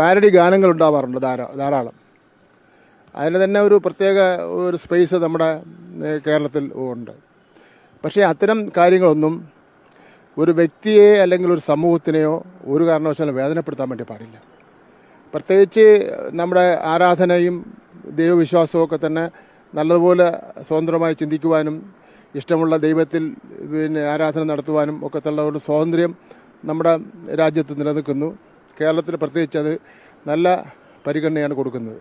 Parody ഗാനങ്ങൾ ഉണ്ടാവാറുണ്ട് ധാരാ ധാരാളം. അതിന് തന്നെ ഒരു പ്രത്യേക ഒരു സ്പേസ് നമ്മുടെ കേരളത്തിൽ ഉണ്ട്. പക്ഷേ അത്തരം കാര്യങ്ങളൊന്നും ഒരു വ്യക്തിയെ അല്ലെങ്കിൽ ഒരു സമൂഹത്തിനെയോ ഒരു കാരണവശാലും വേദനപ്പെടുത്താൻ വേണ്ടി പാടില്ല. പ്രത്യേകിച്ച് നമ്മുടെ ആരാധനയും ദൈവവിശ്വാസവും ഒക്കെ തന്നെ നല്ലതുപോലെ സ്വതന്ത്രമായി ചിന്തിക്കുവാനും ഇഷ്ടമുള്ള ദൈവത്തിൽ പിന്നെ ആരാധന നടത്തുവാനും ഒക്കെ ഉള്ള ഒരു സ്വാതന്ത്ര്യം നമ്മുടെ രാജ്യത്ത് നിലനിൽക്കുന്നു. കേരളത്തിൽ പ്രത്യേകിച്ച് അത് നല്ല പരിഗണനയാണ് കൊടുക്കുന്നത്.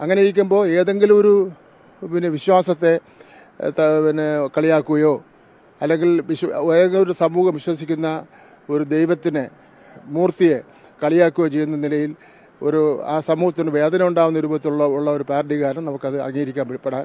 അങ്ങനെ ഇരിക്കുമ്പോൾ ഏതെങ്കിലും ഒരു പിന്നെ വിശ്വാസത്തെ പിന്നെ കളിയാക്കുകയോ അല്ലെങ്കിൽ വിശ്വ ഏതെങ്കിലും ഒരു സമൂഹം വിശ്വസിക്കുന്ന ഒരു ദൈവത്തിനെ മൂർത്തിയെ കളിയാക്കുകയോ ചെയ്യുന്ന നിലയിൽ ഒരു ആ സമൂഹത്തിന് വേദന ഉണ്ടാകുന്ന രൂപത്തിലുള്ള ഉള്ള ഒരു പാരഡി കാരണം നമുക്കത് അംഗീകരിക്കാൻ പെടാൻ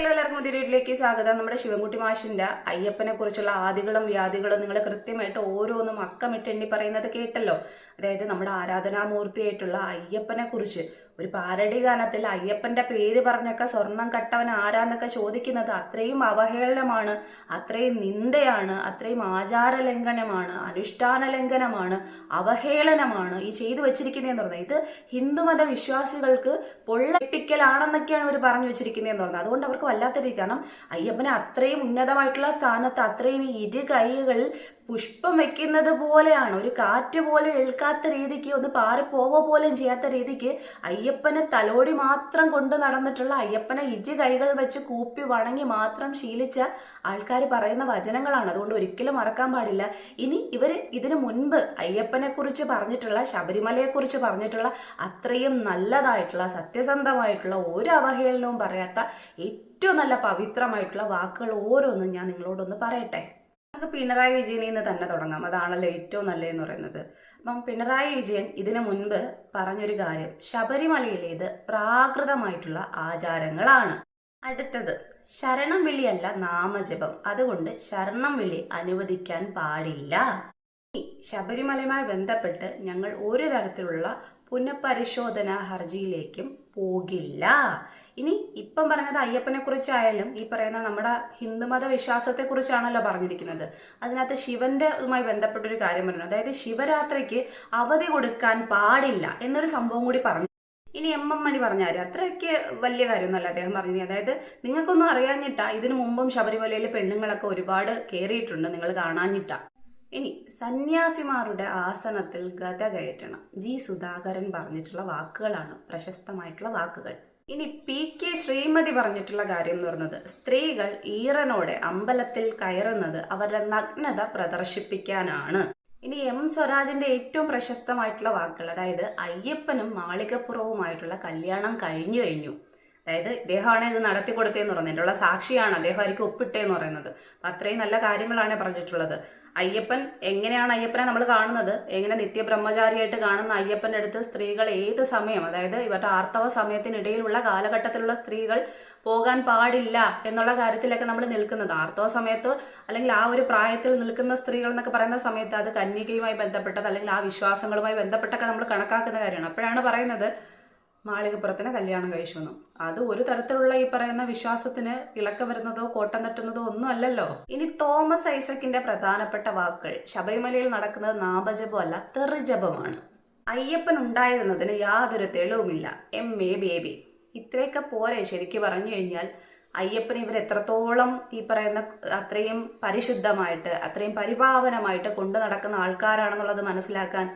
ഹലോ എല്ലാവർക്കും പുതിയ വീട്ടിലേക്ക് സ്വാഗതം. നമ്മുടെ ശിവൻകുട്ടി മാഷിന്റെ അയ്യപ്പനെ കുറിച്ചുള്ള ആദികളും വ്യാധികളും നിങ്ങൾ കൃത്യമായിട്ട് ഓരോന്നും അക്കമിട്ട് എണ്ണി പറയുന്നത് കേട്ടല്ലോ. അതായത് നമ്മുടെ ആരാധനാമൂർത്തിയായിട്ടുള്ള അയ്യപ്പനെ കുറിച്ച് ഒരു പാരടി ഗാനത്തിൽ അയ്യപ്പന്റെ പേര് പറഞ്ഞൊക്കെ സ്വർണം കട്ടവൻ ആരാന്നൊക്കെ ചോദിക്കുന്നത് അത്രയും അവഹേളനമാണ് അത്രയും നിന്ദയാണ് അത്രയും ആചാര ലംഘനമാണ് അനുഷ്ഠാന ലംഘനമാണ് അവഹേളനമാണ് ഈ ചെയ്തു വെച്ചിരിക്കുന്നതെന്ന് പറഞ്ഞത് ഇത് ഹിന്ദുമത വിശ്വാസികൾക്ക് പൊള്ളപ്പിക്കലാണെന്നൊക്കെയാണ് ഇവർ പറഞ്ഞു വെച്ചിരിക്കുന്നതെന്ന് പറഞ്ഞത് അതുകൊണ്ട് അവർക്ക് വല്ലാത്ത രീതി കാരണം അയ്യപ്പനെ അത്രയും ഉന്നതമായിട്ടുള്ള സ്ഥാനത്ത് അത്രയും ഈ ഇരു കൈകൾ പുഷ്പം വെക്കുന്നത് പോലെയാണ്. ഒരു കാറ്റ് പോലും ഏൽക്കാത്ത രീതിക്ക് ഒന്ന് പാറിപ്പോവോ പോലും ചെയ്യാത്ത രീതിക്ക് അയ്യപ്പനെ തലോടി മാത്രം കൊണ്ട് നടന്നിട്ടുള്ള അയ്യപ്പനെ ഇരു കൈകൾ വെച്ച് കൂപ്പി വണങ്ങി മാത്രം ശീലിച്ച ആൾക്കാർ പറയുന്ന വചനങ്ങളാണ്. അതുകൊണ്ട് ഒരിക്കലും മറക്കാൻ പാടില്ല. ഇനി ഇവർ ഇതിനു മുൻപ് അയ്യപ്പനെ കുറിച്ച് പറഞ്ഞിട്ടുള്ള ശബരിമലയെക്കുറിച്ച് പറഞ്ഞിട്ടുള്ള അത്രയും നല്ലതായിട്ടുള്ള സത്യസന്ധമായിട്ടുള്ള ഒരു അവഹേളനവും പറയാത്ത ഏറ്റവും നല്ല പവിത്രമായിട്ടുള്ള വാക്കുകൾ ഓരോന്നും ഞാൻ നിങ്ങളോടൊന്ന് പറയട്ടെ? നമുക്ക് പിണറായി വിജയനിൽ നിന്ന് തന്നെ തുടങ്ങാം. അതാണല്ലോ ഏറ്റവും നല്ലതെന്ന് പറയുന്നത്. അപ്പം പിണറായി വിജയൻ ഇതിനു മുൻപ് പറഞ്ഞൊരു കാര്യം ശബരിമലയിലേത് പ്രാകൃതമായിട്ടുള്ള ആചാരങ്ങളാണ്. അടുത്തത് ശരണം വിളിയല്ല നാമജപം. അതുകൊണ്ട് ശരണം വിളി അനുവദിക്കാൻ പാടില്ല. ശബരിമലയുമായി ബന്ധപ്പെട്ട് ഞങ്ങൾ ഒരു തരത്തിലുള്ള പുനഃപരിശോധനാ ഹർജിയിലേക്കും പോകില്ല. ഇനി ഇപ്പം പറഞ്ഞത് അയ്യപ്പനെ കുറിച്ചായാലും ഈ പറയുന്ന നമ്മുടെ ഹിന്ദുമത വിശ്വാസത്തെ കുറിച്ചാണല്ലോ പറഞ്ഞിരിക്കുന്നത്. അതിനകത്ത് ശിവന്റെ ഇതുമായി ബന്ധപ്പെട്ട ഒരു കാര്യം പറഞ്ഞു അതായത് ശിവരാത്രിക്ക് അവധി കൊടുക്കാൻ പാടില്ല എന്നൊരു സംഭവം കൂടി പറഞ്ഞു. ഇനി എം എം മണി പറഞ്ഞാൽ അത്രയ്ക്ക് വലിയ കാര്യമൊന്നുമല്ല അദ്ദേഹം പറഞ്ഞു അതായത് നിങ്ങൾക്കൊന്നും അറിയാഞ്ഞിട്ടാ ഇതിനു മുമ്പും ശബരിമലയിൽ പെണ്ണുങ്ങളൊക്കെ ഒരുപാട് കയറിയിട്ടുണ്ട് നിങ്ങൾ കാണാഞ്ഞിട്ടാ. ഇനി സന്യാസിമാരുടെ ആസനത്തിൽ ഗത കയറ്റണം. ജി സുധാകരൻ പറഞ്ഞിട്ടുള്ള വാക്കുകളാണ് പ്രശസ്തമായിട്ടുള്ള വാക്കുകൾ. ഇനി പി കെ ശ്രീമതി പറഞ്ഞിട്ടുള്ള കാര്യം എന്ന് പറയുന്നത് സ്ത്രീകൾ ഈറനോടെ അമ്പലത്തിൽ കയറുന്നത് അവരുടെ നഗ്നത പ്രദർശിപ്പിക്കാനാണ്. ഇനി എം സ്വരാജിന്റെ ഏറ്റവും പ്രശസ്തമായിട്ടുള്ള വാക്കുകൾ അതായത് അയ്യപ്പനും മാളികപ്പുറവുമായിട്ടുള്ള കല്യാണം കഴിഞ്ഞു കഴിഞ്ഞു. അതായത് ഇദ്ദേഹമാണ് ഇത് നടത്തി കൊടുത്തതെന്ന് പറയുന്നത്. എന്റെ ഉള്ള സാക്ഷിയാണ്. അദ്ദേഹം ആയിരിക്കും ഒപ്പിട്ടേന്ന് പറയുന്നത്. അപ്പം അത്രയും നല്ല കാര്യങ്ങളാണ് പറഞ്ഞിട്ടുള്ളത്. അയ്യപ്പൻ എങ്ങനെയാണ് അയ്യപ്പനെ നമ്മൾ കാണുന്നത്? എങ്ങനെ നിത്യബ്രഹ്മചാരിയായിട്ട് കാണുന്ന അയ്യപ്പന്റെ അടുത്ത് സ്ത്രീകൾ ഏത് സമയം അതായത് ഇവരുടെ ആർത്തവ സമയത്തിനിടയിലുള്ള കാലഘട്ടത്തിലുള്ള സ്ത്രീകൾ പോകാൻ പാടില്ല എന്നുള്ള കാര്യത്തിലൊക്കെ നമ്മൾ നിൽക്കുന്നത്. ആർത്തവ സമയത്ത് അല്ലെങ്കിൽ ആ ഒരു പ്രായത്തിൽ നിൽക്കുന്ന സ്ത്രീകൾ എന്നൊക്കെ പറയുന്ന സമയത്ത് അത് കന്യകയുമായി ബന്ധപ്പെട്ടത് അല്ലെങ്കിൽ ആ വിശ്വാസങ്ങളുമായി ബന്ധപ്പെട്ടൊക്കെ നമ്മൾ കണക്കാക്കുന്ന കാര്യമാണ്. അപ്പോഴാണ് പറയുന്നത് മാളികപ്പുറത്തിന് കല്യാണം കഴിച്ചു. എന്നും അത് ഒരു തരത്തിലുള്ള ഈ പറയുന്ന വിശ്വാസത്തിന് ഇളക്ക വരുന്നതോ കോട്ടം തട്ടുന്നതോ ഒന്നും അല്ലല്ലോ. ഇനി തോമസ് ഐസക്കിന്റെ പ്രധാനപ്പെട്ട വാക്കുകൾ ശബരിമലയിൽ നടക്കുന്നത് നാമജപമല്ല തെറിജപമാണ്. അയ്യപ്പൻ ഉണ്ടായിരുന്നതിന് യാതൊരു തെളിവുമില്ല. എം എ ബേബി ഇത്രയൊക്കെ പോരെ ശരിക്കും പറഞ്ഞു കഴിഞ്ഞാൽ. അയ്യപ്പൻ ഇവർ എത്രത്തോളം ഈ പറയുന്ന അത്രയും പരിശുദ്ധമായിട്ട് അത്രയും പരിപാവനമായിട്ട് കൊണ്ടു നടക്കുന്ന ആൾക്കാരാണെന്നുള്ളത് മനസ്സിലാക്കാൻ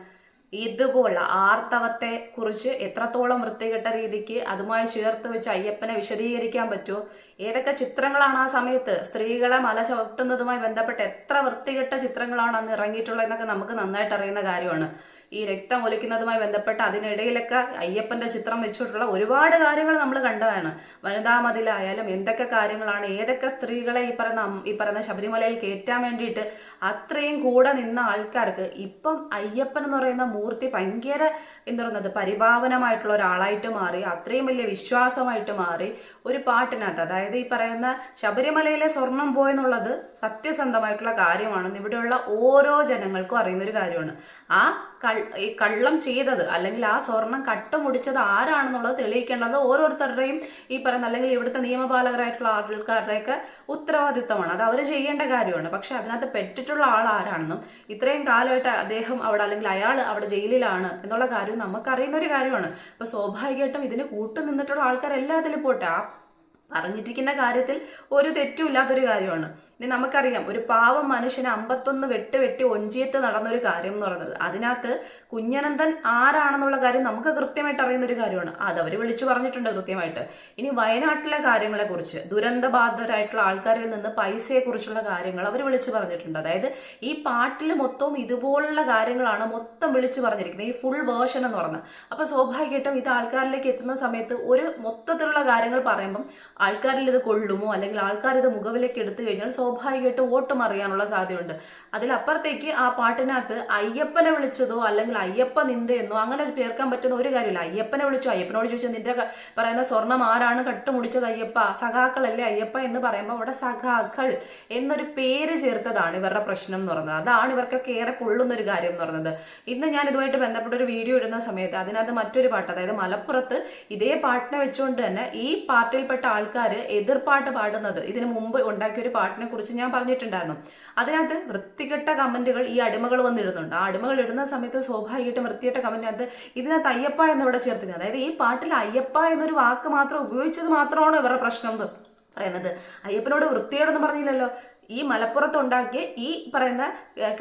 ഇതുപോലെ ആർത്തവത്തെ കുറിച്ച് എത്രത്തോളം വൃത്തികെട്ട രീതിക്ക് അതുമായി ചേർത്ത് വെച്ച് അയ്യപ്പനെ വിശദീകരിക്കാൻ പറ്റുമോ? ഏതൊക്കെ ചിത്രങ്ങളാണ് ആ സമയത്ത് സ്ത്രീകളെ മല ചവിട്ടുന്നതുമായി ബന്ധപ്പെട്ട് എത്ര വൃത്തികെട്ട ചിത്രങ്ങളാണ് അന്ന് ഇറങ്ങിയിട്ടുള്ളത് എന്നൊക്കെ നമുക്ക് നന്നായിട്ട് അറിയുന്ന കാര്യമാണ്. ഈ രക്തം ഒലിക്കുന്നതുമായി ബന്ധപ്പെട്ട് അതിനിടയിലൊക്കെ അയ്യപ്പന്റെ ചിത്രം വെച്ചിട്ടുള്ള ഒരുപാട് കാര്യങ്ങൾ നമ്മൾ കണ്ടതാണ്. വനിതാ മതിലായാലും എന്തൊക്കെ കാര്യങ്ങളാണ് ഏതൊക്കെ സ്ത്രീകളെ ഈ പറയുന്ന ഈ പറയുന്ന ശബരിമലയിൽ കയറ്റാൻ വേണ്ടിയിട്ട് അത്രയും കൂടെ നിന്ന ആൾക്കാർക്ക് ഇപ്പം അയ്യപ്പൻ എന്ന് പറയുന്ന മൂർത്തി ഭയങ്കര എന്താ പരിഭാവനമായിട്ടുള്ള ഒരാളായിട്ട് മാറി അത്രയും വലിയ വിശ്വാസമായിട്ട് മാറി ഒരു പാട്ടിനകത്ത്. അതായത് ഈ പറയുന്ന ശബരിമലയിലെ സ്വർണം പോയെന്നുള്ളത് സത്യസന്ധമായിട്ടുള്ള കാര്യമാണ് ഇവിടെയുള്ള ഓരോ ജനങ്ങൾക്കും അറിയുന്ന ഒരു കാര്യമാണ്. ആ കൾ- ഈ കള്ളം ചെയ്തത് അല്ലെങ്കിൽ ആ സ്വർണം കട്ടുമുടിച്ചത് ആരാണെന്നുള്ളത് തെളിയിക്കേണ്ടത് ഓരോരുത്തരുടെയും ഈ പറയുന്ന അല്ലെങ്കിൽ ഇവിടുത്തെ നിയമപാലകരായിട്ടുള്ള ആൾക്കാരുടെയൊക്കെ ഉത്തരവാദിത്തമാണ് അത് അവർ ചെയ്യേണ്ട കാര്യമാണ്. പക്ഷെ അതിനകത്ത് പെട്ടിട്ടുള്ള ആൾ ആരാണെന്നും ഇത്രയും കാലമായിട്ട് അദ്ദേഹം അവിടെ അല്ലെങ്കിൽ അയാൾ അവിടെ ജയിലിലാണ് എന്നുള്ള കാര്യം നമുക്കറിയുന്ന ഒരു കാര്യമാണ്. അപ്പൊ സ്വാഭാവികമായിട്ടും ഇതിന് കൂട്ടുനിന്നിട്ടുള്ള നിന്നിട്ടുള്ള ആൾക്കാരെല്ലാം അതിൽ പോട്ടെ. ആ പറഞ്ഞിട്ടിരിക്കുന്ന കാര്യത്തിൽ ഒരു തെറ്റുമില്ലാത്തൊരു കാര്യമാണ്. ഇനി നമുക്കറിയാം ഒരു പാവം മനുഷ്യന് അമ്പത്തൊന്ന് വെട്ട് വെട്ടി ഒഞ്ചിയത്ത് നടന്നൊരു കാര്യം എന്ന് പറയുന്നത്. അതിനകത്ത് കുഞ്ഞനന്ദൻ ആരാണെന്നുള്ള കാര്യം നമുക്ക് കൃത്യമായിട്ട് അറിയുന്ന ഒരു കാര്യമാണ്. അത് അവർ വിളിച്ചു പറഞ്ഞിട്ടുണ്ട് കൃത്യമായിട്ട്. ഇനി വയനാട്ടിലെ കാര്യങ്ങളെക്കുറിച്ച് ദുരന്തബാധിതരായിട്ടുള്ള ആൾക്കാരിൽ നിന്ന് പൈസയെക്കുറിച്ചുള്ള കാര്യങ്ങൾ അവർ വിളിച്ചു പറഞ്ഞിട്ടുണ്ട്. അതായത് ഈ പാട്ടിൽ മൊത്തവും ഇതുപോലുള്ള കാര്യങ്ങളാണ് മൊത്തം വിളിച്ചു പറഞ്ഞിരിക്കുന്നത്. ഈ ഫുൾ വേർഷൻ എന്ന് പറഞ്ഞത് അപ്പൊ സ്വാഭാവികമായിട്ടും ഇത് ആൾക്കാരിലേക്ക് എത്തുന്ന സമയത്ത് ഒരു മൊത്തത്തിലുള്ള കാര്യങ്ങൾ പറയുമ്പം ആൾക്കാരിൽ ഇത് കൊള്ളുമോ? അല്ലെങ്കിൽ ആൾക്കാർ ഇത് മുഖവിലേക്ക് എടുത്തു കഴിഞ്ഞാൽ സ്വാഭാവികമായിട്ട് വോട്ട് മറിയാനുള്ള സാധ്യതയുണ്ട്. അതിലപ്പുറത്തേക്ക് ആ പാട്ടിനകത്ത് അയ്യപ്പനെ വിളിച്ചതോ അല്ലെങ്കിൽ അയ്യപ്പ നിന്ദയെന്നോ അങ്ങനെ ചേർക്കാൻ പറ്റുന്ന ഒരു കാര്യമില്ല. അയ്യപ്പനെ വിളിച്ചു അയ്യപ്പനോട് ചോദിച്ചാൽ നിന്റെ പറയുന്ന സ്വർണം ആരാണ് കട്ടുമുടിച്ചത് അയ്യപ്പ? സഖാക്കളല്ലേ അയ്യപ്പ എന്ന് പറയുമ്പോൾ അവിടെ സഖാക്കൾ എന്നൊരു പേര് ചേർത്തതാണ് ഇവരുടെ പ്രശ്നം എന്ന് പറയുന്നത്. അതാണ് ഇവർക്കൊക്കെ ഏറെ പൊള്ളുന്ന ഒരു കാര്യം എന്ന് പറയുന്നത്. ഇന്ന് ഞാൻ ഇതുമായിട്ട് ബന്ധപ്പെട്ട ഒരു വീഡിയോ ഇടുന്ന സമയത്ത് അതിനകത്ത് മറ്റൊരു പാട്ട് അതായത് മലപ്പുറത്ത് ഇതേ പാട്ടിനെ വെച്ചുകൊണ്ട് തന്നെ ഈ പാർട്ടിയിൽപ്പെട്ട ആൾക്കാർ എതിർപ്പാട്ട് പാടുന്നത് ഇതിനു മുമ്പ് ഉണ്ടാക്കിയ ഒരു പാട്ടിനെ ഞാൻ പറഞ്ഞിട്ടുണ്ടായിരുന്നു. അതിനകത്ത് വൃത്തികെട്ട കമന്റുകൾ ഈ അടിമകൾ വന്നിടുന്നുണ്ട്. ആ അടിമകൾ ഇടുന്ന സമയത്ത് സ്വാഭാവികമായിട്ടും വൃത്തികെട്ട കമന്റിനകത്ത് ഇതിനകത്ത് അയ്യപ്പ എന്നിവിടെ ചേർത്തില്ല അതായത് ഈ പാട്ടിൽ അയ്യപ്പ എന്നൊരു വാക്ക് മാത്രം ഉപയോഗിച്ചത് മാത്രമാണ് ഇവരുടെ പ്രശ്നം പറയുന്നത്. അയ്യപ്പനോട് വൃത്തികേടൊന്നും പറഞ്ഞില്ലല്ലോ. ഈ മലപ്പുറത്ത് ഉണ്ടാക്കിയ ഈ പറയുന്ന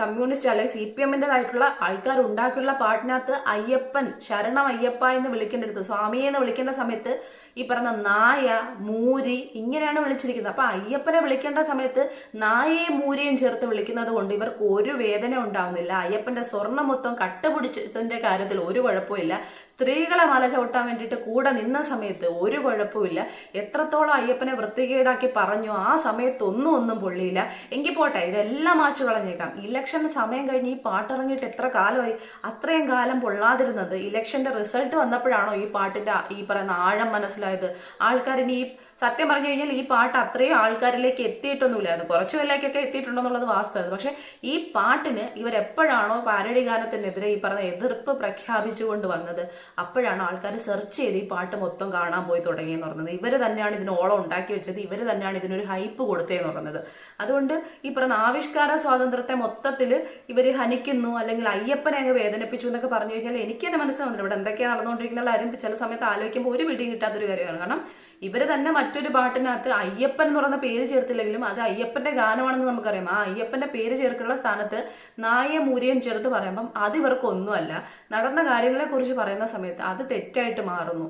കമ്മ്യൂണിസ്റ്റ് അല്ലെങ്കിൽ സി പി എമ്മിന്റെതായിട്ടുള്ള ആൾക്കാർ ഉണ്ടാക്കിയുള്ള പാട്ടിനകത്ത് അയ്യപ്പൻ ശരണം അയ്യപ്പ എന്ന് വിളിക്കേണ്ടടുത്ത് സ്വാമിയെ എന്ന് വിളിക്കേണ്ട സമയത്ത് ഈ പറയുന്ന നായ മൂരി ഇങ്ങനെയാണ് വിളിച്ചിരിക്കുന്നത്. അപ്പോൾ അയ്യപ്പനെ വിളിക്കേണ്ട സമയത്ത് നായയും മൂരിയും ചേർത്ത് വിളിക്കുന്നത് കൊണ്ട് ഇവർക്ക് ഒരു വേദന ഉണ്ടാവുന്നില്ല. അയ്യപ്പന്റെ സ്വർണം മൊത്തം കട്ടുപിടിച്ചതിന്റെ കാര്യത്തിൽ ഒരു കുഴപ്പമില്ല സ്ത്രീകളെ മല ചവിട്ടാൻ വേണ്ടിയിട്ട് കൂടെ നിന്ന സമയത്ത് ഒരു കുഴപ്പമില്ല എത്രത്തോളം അയ്യപ്പനെ വൃത്തികേടാക്കി പറഞ്ഞു ആ സമയത്തൊന്നും ഒന്നും ഒന്നും പൊള്ളിയില്ല എങ്കിൽ പോട്ടെ ഇതെല്ലാം മാച്ചു കളഞ്ഞേക്കാം. ഇലക്ഷൻ സമയം കഴിഞ്ഞ് ഈ പാട്ടിറങ്ങിയിട്ട് എത്ര കാലമായി? അത്രയും കാലം പൊള്ളാതിരുന്നത് ഇലക്ഷന്റെ റിസൾട്ട് വന്നപ്പോഴാണോ ഈ പാട്ടിന്റെ ഈ പറയുന്ന ആഴം മനസ്സിലായത്? ആൾക്കാരിനി ഈ സത്യം പറഞ്ഞു കഴിഞ്ഞാൽ ഈ പാട്ട് അത്രയും ആൾക്കാരിലേക്ക് എത്തിയിട്ടൊന്നുമില്ലായിരുന്നു കുറച്ചു പേരിലേക്കൊക്കെ എത്തിയിട്ടുണ്ടെന്നുള്ളത് വാസ്തവമായിരുന്നു പക്ഷേ ഈ പാട്ടിന് ഇവരെപ്പോഴാണോ പാരഡി ഗാനത്തിനെതിരെ ഈ പറഞ്ഞ എതിർപ്പ് പ്രഖ്യാപിച്ചുകൊണ്ട് വന്നത്? അപ്പോഴാണ് ആൾക്കാർ സെർച്ച് ചെയ്ത് ഈ പാട്ട് മൊത്തം കാണാൻ പോയി തുടങ്ങിയെന്ന് പറഞ്ഞത്. ഇവർ തന്നെയാണ് ഇതിന് ഓളം ഉണ്ടാക്കി വെച്ചത്. ഇവർ തന്നെയാണ് ഇതിനൊരു ഹൈപ്പ് കൊടുത്തതെന്ന് പറഞ്ഞത്. അതുകൊണ്ട് ഈ പറഞ്ഞ ആവിഷ്കാര സ്വാതന്ത്ര്യത്തെ മൊത്തത്തിൽ ഇവർ ഹനിക്കുന്നു അല്ലെങ്കിൽ അയ്യപ്പനെ അങ്ങ് വേദനിപ്പിച്ചു എന്നൊക്കെ പറഞ്ഞു കഴിഞ്ഞാൽ എനിക്ക് തന്നെ മനസ്സിലാവുന്നില്ല. ഇവിടെ എന്തൊക്കെയാണ് നടന്നുകൊണ്ടിരിക്കുന്ന കാര്യം ചില സമയത്ത് ആലോചിക്കുമ്പോൾ ഒരു പിടിയും കിട്ടാത്തൊരു കാര്യമാണ്. കാരണം ഇവർ തന്നെ മറ്റൊരു പാട്ടിനകത്ത് അയ്യപ്പൻ എന്ന് പറയുന്ന പേര് ചേർത്തില്ലെങ്കിലും അത് അയ്യപ്പന്റെ ഗാനമാണെന്ന് നമുക്കറിയാം. ആ അയ്യപ്പന്റെ പേര് ചേർക്കാനുള്ള സ്ഥാനത്ത് നായ മൂരിയം ചേർത്ത് പറയുമ്പം അത് ഇവർക്കൊന്നുമല്ല. നടന്ന കാര്യങ്ങളെ കുറിച്ച് പറയുന്ന സമയത്ത് അത് തെറ്റായിട്ട് മാറുന്നു.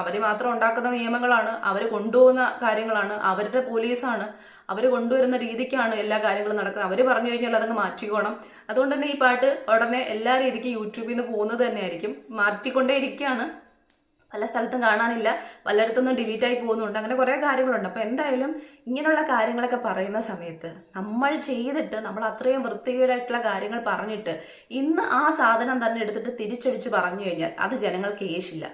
അവർ മാത്രം ഉണ്ടാക്കുന്ന നിയമങ്ങളാണ് അവർ കൊണ്ടുപോകുന്ന കാര്യങ്ങളാണ് അവരുടെ പോലീസാണ് അവർ കൊണ്ടുവരുന്ന രീതിക്കാണ് എല്ലാ കാര്യങ്ങളും നടക്കുന്നത്. അവർ പറഞ്ഞു കഴിഞ്ഞാൽ അതങ്ങ് മാറ്റിക്കോണം. അതുകൊണ്ട് തന്നെ ഈ പാട്ട് ഉടനെ എല്ലാ രീതിക്കും യൂട്യൂബിൽ നിന്ന് പോകുന്നത് തന്നെയായിരിക്കും. മാറ്റിക്കൊണ്ടേ ഇരിക്കുകയാണ് പല സ്ഥലത്തും കാണാനില്ല. പലയിടത്തുനിന്നും ഡിലീറ്റ് ആയി പോകുന്നുണ്ട്. അങ്ങനെ കുറേ കാര്യങ്ങളുണ്ട്. അപ്പോൾ എന്തായാലും ഇങ്ങനെയുള്ള കാര്യങ്ങളൊക്കെ പറയുന്ന സമയത്ത് നമ്മൾ ചെയ്തിട്ട് നമ്മൾ അത്രയും വൃത്തികേടായിട്ടുള്ള കാര്യങ്ങൾ പറഞ്ഞിട്ട് ഇന്ന് ആ സാധനം തന്നെ എടുത്തിട്ട് തിരിച്ചടിച്ച് പറഞ്ഞു കഴിഞ്ഞാൽ അത് ജനങ്ങൾക്ക് ഏശില്ല.